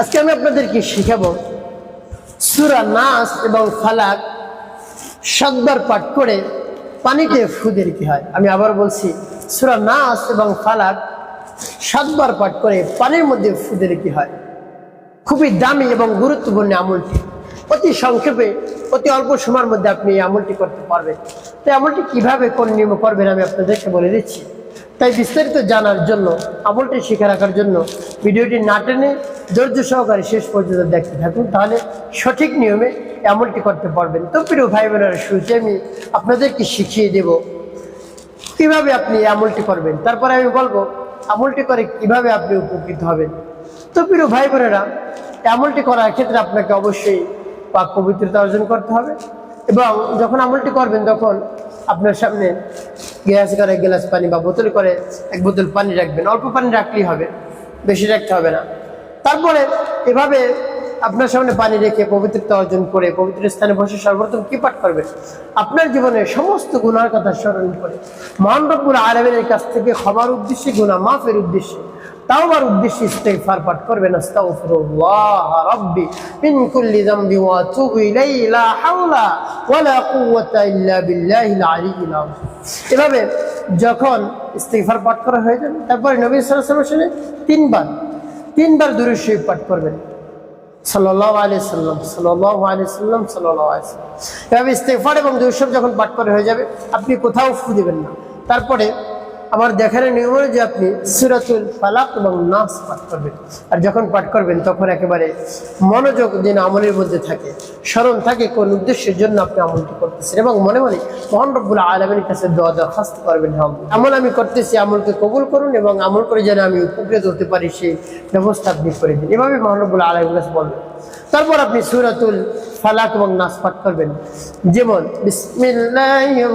আজকে আমি আপনাদেরকে শিখাবো সুরা নাস এবং ফালাক সাতবার পাঠ করে পানিতে ফুদের কি হয়। আমি আবার বলছি, সুরা নাস এবং ফালাক সাতবার পাঠ করে পানির মধ্যে ফুদের কি হয়? খুবই দামি এবং গুরুত্বপূর্ণ আমলটি। অতি সংক্ষেপে, অতি অল্প সময়ের মধ্যে আপনি এই আমলটি করতে পারবেন। তো আমলটি কীভাবে কোন নিয়ম করবেন আমি আপনাদেরকে বলে দিচ্ছি। তাই বিস্তারিত জানার জন্য, আমলটি শিখে রাখার জন্য ভিডিওটি না টেনে ধৈর্য সহকারে শেষ পর্যন্ত দেখতে থাকুন, তাহলে সঠিক নিয়মে আমলটি করতে পারবেন। তো প্রিয় ভাই বোনেরা শুরুতে আমি আপনাদেরকে শিখিয়ে দেব কীভাবে আপনি আমলটি করবেন। তারপরে আমি বলব, আমলটি করে কীভাবে আপনি উপকৃত হবেন। তো প্রিয় ভাই বোনেরা আমলটি করার ক্ষেত্রে আপনাকে অবশ্যই পাক পবিত্রতা অর্জন করতে হবে এবং যখন আমলটি করবেন, তখন আপনার সামনে গ্লাস করে এক গ্লাস পানি বা বোতল করে এক বোতল পানি রাখবেন। অল্প পানি রাখলেই হবে, বেশি রাখতে হবে না। তারপরে এভাবে আপনার সামনে পানি রেখে পবিত্রতা অর্জন করে, পবিত্র স্থানে বসে সর্বপ্রথম কি পাঠ করবেন? আপনার জীবনের সমস্ত গুনার কথা স্মরণ করে। মহান আলমের কাছ থেকে ক্ষমার উদ্দেশ্যে গুণা মাফের উদ্দেশ্যে, তাওবার উদ্দেশ্যে ইস্তেগফার পাঠ করবেন। আস্তাগফিরুল্লাহ রাব্বি মিন কুল্লি যামবি ওয়া আতুবু ইলাইহি, লা হাওলা ওয়ালা কুওয়াতা ইল্লা বিল্লাহিল আলিয়্যিল আযীম। এভাবে যখন ইস্তেগফার পাঠ করা হয়ে যাবে, তারপরে নবী সাল্লাল্লাহু আলাইহি ওয়াসাল্লাম তিনবার তিনবার দুরূদ শরীফ পাঠ করবেন। সাল্লাম, সাল্লাল্লাহু আলাইহি সাল্লাম এভাবে ইস্তেফার এবং শরীফ যখন পাঠ করে হয়ে যাবে, আপনি কোথাও ফু দেবেন না। তারপরে আমার দেখানোর নিয়ম যে আপনি সুরাতুল ফালাক এবং নাস পাঠ করবেন। আর যখন পাঠ করবেন, তখন একেবারে মনোযোগ যেন আমলের মধ্যে থাকে, স্মরণ থাকে, কোন উদ্দেশ্যের জন্য আপনি আমলটি করতেছেন। এবং মনে মনে মহান রব্বুল আলমের কাছে দোয়া দরখাস্ত করবেন হ্যাঁ আমল আমি করতেছি, আমলকে কবুল করুন এবং আমল করে যেন আমি উপকৃত হতে পারি, সেই ব্যবস্থা আপনি করে দিন। এভাবে মহান রব্বুল আলমের কাছে বলবেন। তারপর আপনি সুরাতুল ফালাক এবং নাস পাঠ করবেন। যেমন, বিসমিল্লাহির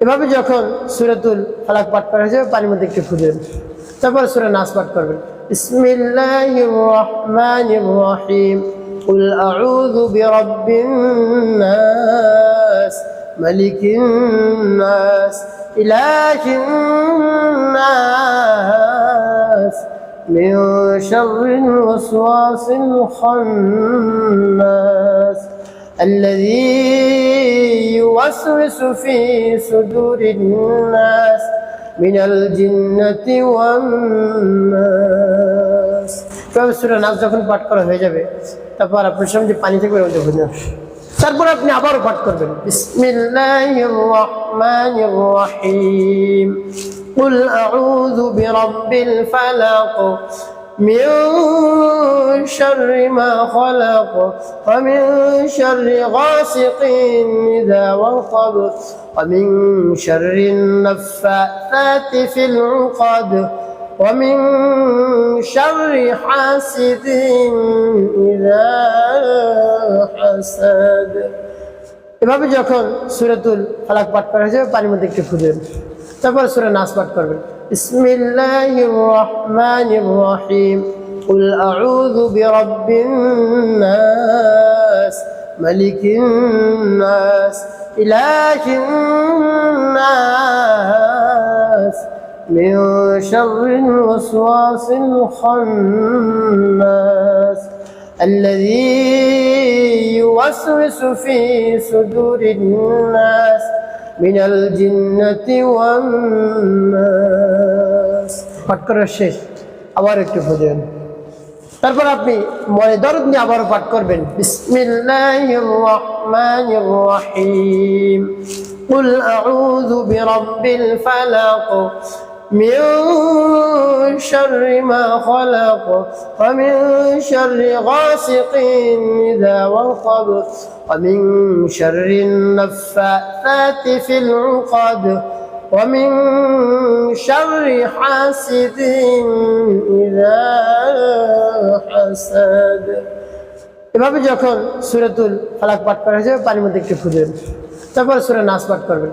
এভাবে যখন সুরাতুল ফালাক পাঠ করা হয়ে যাবে পানির মধ্যে একটু খুঁজে তারপর সুরা নাচ পাঠ করবেন বিসমিল্লাহির রহমানির রহিম قل أعوذ برب الناس ملك الناس إله الناس من شر الوسواس الخناس الذي يوسوس في صدور الناس من الجنة والناس তবে সুরা নাচ যখন পাঠ করা হয়ে যাবে তারপর আপনার সামনে যে পানি থাকবে ওর মধ্যে ভুলে তারপর আপনি আবারও পাঠ করবেন বিসমিল্লাহির রহমানির রহিম قل أعوذ برب الفلق من شر ما خلق ومن شر غاسق إذا وقب ومن شر النفاثات في العقد ومن شر حاسد إذا حسد এভাবে যখন সুরাতুল ফালাক পাঠ করা হয়ে যাবে পানির মধ্যে একটু খুঁজে তারপর সুরা নাচ পাঠ করবেন বিসমিল্লাহির রহমানির রহিম قل أعوذ برب الناس ملك الناس إله الناس من شر الوسواس الخناس الذي يوسوس في صدور الناس من الجنة والناس পাঠ করার শেষ আবার একটু খুঁজেন তারপর আপনি মনে দরদ নিয়ে আবারও পাঠ করবেন বিসমিল্লাহির রহমানির রহিম قل أعوذ برب الفلق من شر ما خلق ومن شر غاسق إذا وقب ومن شر النفاثات في العقد ومن شر حاسد إذا حسد এভাবে যখন সুরাতুল ফালাক পাঠ করা হয়ে যাবে পানির মধ্যে একটু ফুদেন তারপর সুরা নাচ পাঠ করবেন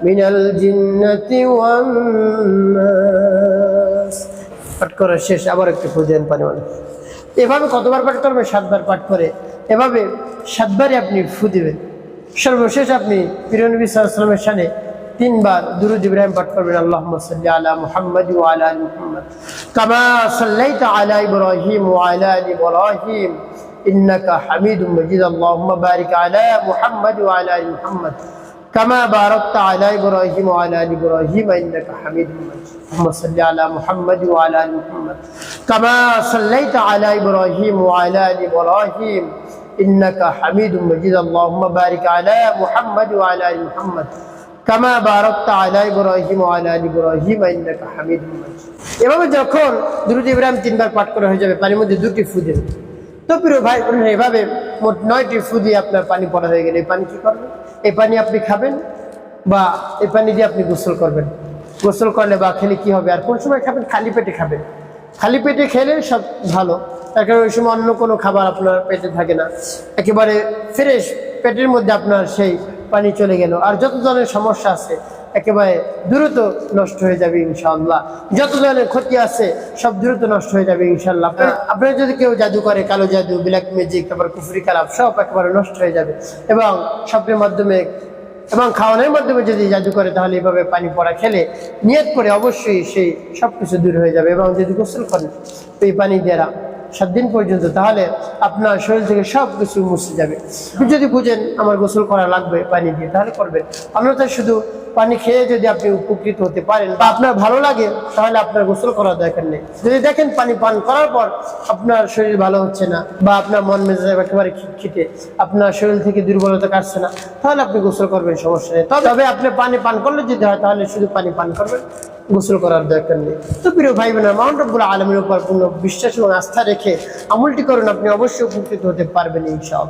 من الجنة والناس পাঠ করা শেষ আবার একটু খুঁজেন পানি মানে এভাবে কতবার পাঠ করবে সাতবার পাঠ করে এভাবে সাতবারই আপনি ফু দিবেন সর্বশেষ আপনি পিরনবী সাল্লামের সানে তিনবার দুরুদ ইব্রাহিম পাঠ করবেন আল্লাহ সাল্লি আলা মুহাম্মদ ওয়া আলা আলি মুহাম্মদ কামা সাল্লাইতা আলা ইব্রাহিম ওয়া আলা আলি ইব্রাহিম إنك حميد مجيد اللهم بارك على محمد وعلى آل محمد كما باركت على إبراهيم وعلى آل إبراهيم إنك حميد مجيد اللهم صل على محمد وعلى آل محمد كما صليت على إبراهيم وعلى آل إبراهيم إنك حميد مجيد اللهم بارك على محمد وعلى آل محمد كما باركت على إبراهيم وعلى آل إبراهيم إنك حميد مجيد এভাবে যখন দুরুদ ইব্রাহিম তিনবার পাঠ করা হয়ে যাবে পানির মধ্যে দুটি ফু দেবে তো প্রিয় ভাই বোনেরা, এভাবে মোট নয়টি ফু দিয়ে আপনার পানি পড়া হয়ে গেলে এই পানি কি করবেন? এই পানি আপনি খাবেন বা এই পানি দিয়ে আপনি গোসল করবেন। গোসল করলে বা খেলে কি হবে? আর কোন সময় খাবেন? খালি পেটে খাবেন। খালি পেটে খেলে সব ভালো। তার কারণ ওই সময় অন্য কোনো খাবার আপনার পেটে থাকে না। একেবারে ফ্রেশ পেটের মধ্যে আপনার সেই পানি চলে গেল। আর যত ধরনের সমস্যা আছে একেবারে দ্রুত নষ্ট হয়ে যাবে ইনশাআল্লাহ। যত ধরনের ক্ষতি আছে সব দ্রুত নষ্ট হয়ে যাবে ইনশাল্লাহ আপনার- আপনার যদি কেউ জাদু করে কালো জাদু ব্ল্যাক ম্যাজিক তারপর কুফরি কালাপ সব একেবারে নষ্ট হয়ে যাবে। এবং স্বপ্নের মাধ্যমে এবং খাওয়ানোর মাধ্যমে যদি জাদু করে তাহলে এইভাবে পানি পড়া খেলে নিয়ত করে অবশ্যই সেই সব কিছু দূর হয়ে যাবে। এবং যদি গোসল করেন তো এই পানি দ্বারা সাত দিন পর্যন্ত, তাহলে আপনার শরীর থেকে সব কিছু মুছে যাবে। যদি বুঝেন আমার গোসল করা লাগবে পানি দিয়ে, তাহলে করবেন। অন্যথায় শুধু পানি খেয়ে যদি আপনি উপকৃত হতে পারেন বা আপনার ভালো লাগে, তাহলে আপনার গোসল করার দরকার নেই। যদি দেখেন পানি পান করার পর আপনার শরীর ভালো হচ্ছে না বা আপনার মন মেজাজ একেবারে খিটখিটে, আপনার শরীর থেকে দুর্বলতা কাটছে না, তাহলে আপনি গোসল করবেন, সমস্যা নেই। তবে আপনি পানি পান করলে যদি হয়, তাহলে শুধু পানি পান করবেন। গোসল করার দরকার নেই। তো প্রিয় ভাই বোন মাউন্ট রব্বুল আলমের উপর পূর্ণ বিশ্বাস এবং আস্থা রেখে আমলটি করুন, আপনি অবশ্যই উপকৃত হতে পারবেন ইনশাআল্লাহ।